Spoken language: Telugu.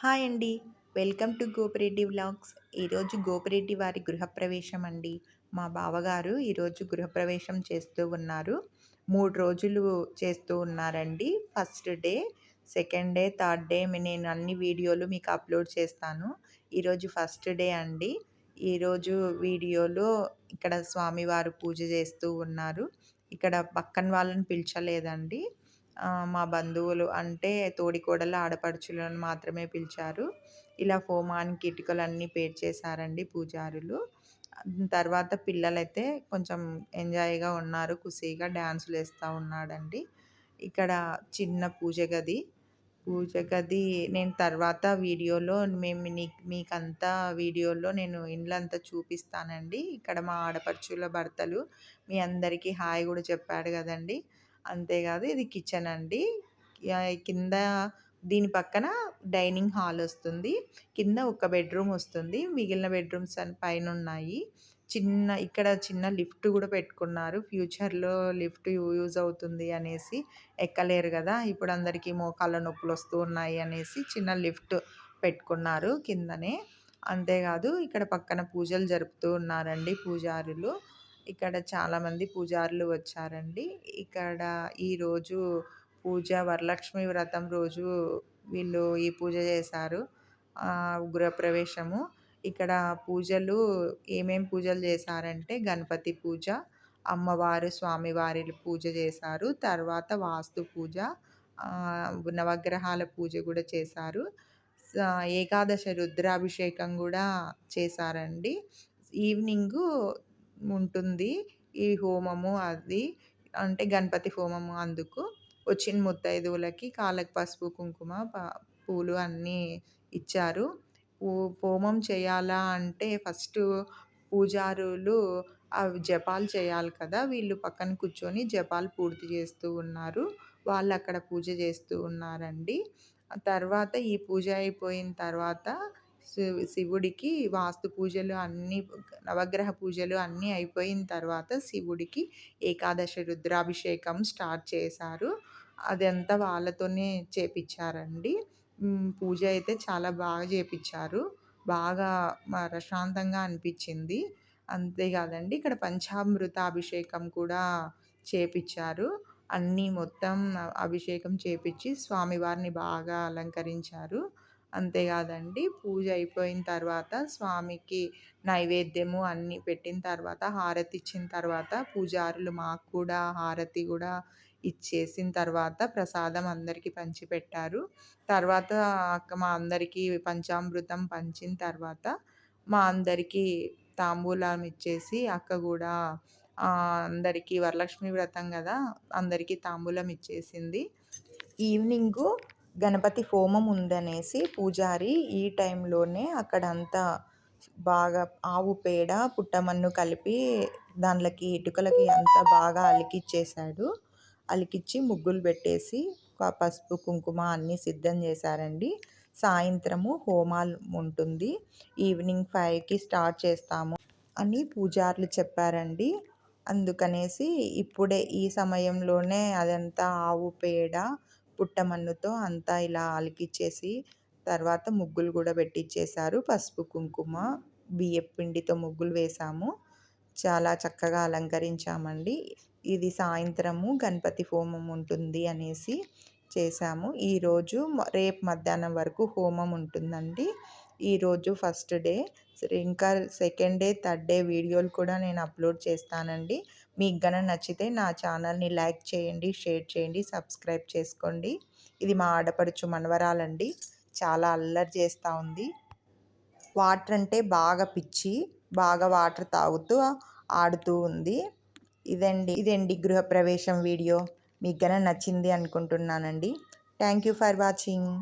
హాయ్ అండి. Welcome to Gopireddy vlogs. ఈరోజు గోపిరెడ్డి వారి గృహప్రవేశం అండి. మా బావగారు ఈరోజు గృహప్రవేశం చేస్తూ ఉన్నారు. మూడు రోజులు చేస్తూ ఉన్నారండి. First day second day third day నేను అన్ని వీడియోలు మీకు అప్లోడ్ చేస్తాను. ఈరోజు ఫస్ట్ డే అండి. ఈరోజు వీడియోలో ఇక్కడ స్వామివారు పూజ చేస్తూ ఉన్నారు. ఇక్కడ పక్కన వాళ్ళని పిలిచలేదండి. మా బంధువులు అంటే తోడికోడళ్ళ ఆడపడుచులను మాత్రమే పిలిచారు. ఇలా హోమాన్ కిటికలన్నీ పేర్చేశారండి పూజారులు. తర్వాత పిల్లలైతే కొంచెం ఎంజాయ్గా ఉన్నారు ఖుషీగా డ్యాన్సులు వేస్తూ ఉన్నాడండి. ఇక్కడ చిన్న పూజ గది. పూజ గది నేను తర్వాత వీడియోలో మేము మీకంతా వీడియోలో నేను ఇండ్లంతా చూపిస్తానండి. ఇక్కడ మా ఆడపడుచుల భర్తలు మీ అందరికీ హాయ్ కూడా చెప్పాడు కదండి. అంతేకాదు ఇది కిచెన్ అండి. కింద దీని పక్కన డైనింగ్ హాల్ వస్తుంది. కింద ఒక బెడ్రూమ్ వస్తుంది. మిగిలిన బెడ్రూమ్స్ అని పైన ఉన్నాయి చిన్న ఇక్కడ చిన్న లిఫ్ట్ కూడా పెట్టుకున్నారు. ఫ్యూచర్లో లిఫ్ట్ యూజ్ అవుతుంది అనేసి ఎక్కలేరు కదా. ఇప్పుడు అందరికీ మోకాళ్ళ నొప్పులు వస్తూ ఉన్నాయి అనేసి చిన్న లిఫ్ట్ పెట్టుకున్నారు కిందనే. అంతేకాదు ఇక్కడ పక్కన పూజలు జరుపుతూ ఉన్నారండి పూజారులు. ఇక్కడ చాలామంది పూజారులు వచ్చారండి. ఇక్కడ ఈరోజు పూజ వరలక్ష్మి వ్రతం రోజు వీళ్ళు ఈ పూజ చేశారు. గృహప్రవేశము. ఇక్కడ పూజలు ఏమేం పూజలు చేశారంటే గణపతి పూజ అమ్మవారు స్వామివారి పూజ చేశారు. తర్వాత వాస్తు పూజ నవగ్రహాల పూజ కూడా చేశారు. ఏకాదశ రుద్రాభిషేకం కూడా చేశారండి. ఈవినింగు ఉంటుంది. ఈ హోమము అది. అంటే గణపతి హోమము అందుకు. వచ్చిన ముత్తైదువులకి కాళ్ళకి పసుపు కుంకుమ పూలు అన్నీ ఇచ్చారు. హోమం చేయాలా అంటే ఫస్ట్ పూజారులు అవి జపాలు చేయాలి కదా. వీళ్ళు పక్కన కూర్చొని జపాలు పూర్తి చేస్తూ ఉన్నారు. వాళ్ళు అక్కడ పూజ చేస్తూ ఉన్నారండి. తర్వాత ఈ పూజ అయిపోయిన తర్వాత శివుడికి వాస్తు పూజలు అన్నీ నవగ్రహ పూజలు అన్నీ అయిపోయిన తర్వాత శివుడికి ఏకాదశ రుద్రాభిషేకం స్టార్ట్ చేశారు. అదంతా వాళ్ళతోనే చేపించారండి. పూజ అయితే చాలా బాగా చేపించారు. బాగా ప్రశాంతంగా అనిపించింది. అంతేకాదండి ఇక్కడ పంచామృత అభిషేకం కూడా చేపించారు. అన్నీ మొత్తం అభిషేకం చేపించి స్వామివారిని బాగా అలంకరించారు. అంతేకాదండి పూజ అయిపోయిన తర్వాత స్వామికి నైవేద్యము అన్నీ పెట్టిన తర్వాత హారతి ఇచ్చిన తర్వాత పూజారులు మాకు కూడా హారతి కూడా ఇచ్చేసిన తర్వాత ప్రసాదం అందరికీ పంచిపెట్టారు. తర్వాత మా అందరికీ పంచామృతం పంచిన తర్వాత మా అందరికీ తాంబూలం ఇచ్చేసి అక్క కూడా అందరికీ వరలక్ష్మి వ్రతం కదా అందరికీ తాంబూలం ఇచ్చేసింది. ఈవినింగు గణపతి హోమం ఉందనేసి పూజారి ఈ టైంలోనే అక్కడంతా బాగా ఆవు పేడ పుట్టమన్ను కలిపి దాంట్లోకి ఇటుకలకి అంతా బాగా అలికిచ్చేసాడు అలికిచ్చి ముగ్గులు పెట్టేసి పసుపు కుంకుమ అన్నీ సిద్ధం చేశారండి. సాయంత్రము హోమాలు ఉంటుంది. ఈవినింగ్ ఫైవ్కి స్టార్ట్ చేస్తాము అని పూజారులు చెప్పారండి. అందుకనేసి ఇప్పుడే ఈ సమయంలోనే అదంతా ఆవు పేడ పుట్టమన్నుతో అంతా ఇలా అలికిచ్చేసి తర్వాత ముగ్గులు కూడా పెట్టించేశారు పసుపు కుంకుమ బియ్యపు పిండితో ముగ్గులు వేసాము. చాలా చక్కగా అలంకరించామండి. ఇది సాయంత్రము గణపతి హోమం ఉంటుంది అనేసి చేశాము ఈరోజు రేపు మధ్యాహ్నం వరకు హోమం ఉంటుందండి. ఈరోజు ఫస్ట్ డే. ఇంకా సెకండ్ డే థర్డ్ డే వీడియోలు కూడా నేను అప్లోడ్ చేస్తానండి. మీకు గన నచ్చితే నా ఛానల్ని లైక్ చేయండి షేర్ చేయండి సబ్స్క్రైబ్ చేసుకోండి. ఇది మా ఆడపడుచు మనవరాలండి. చాలా అల్లరి చేస్తూ ఉంది. వాటర్ అంటే బాగా పిచ్చి బాగా వాటర్ తాగుతూ ఆడుతూ ఉంది. ఇదండి ఇదండి గృహప్రవేశం వీడియో. మీకు గన నచ్చింది అనుకుంటున్నానండి. Thank you for watching.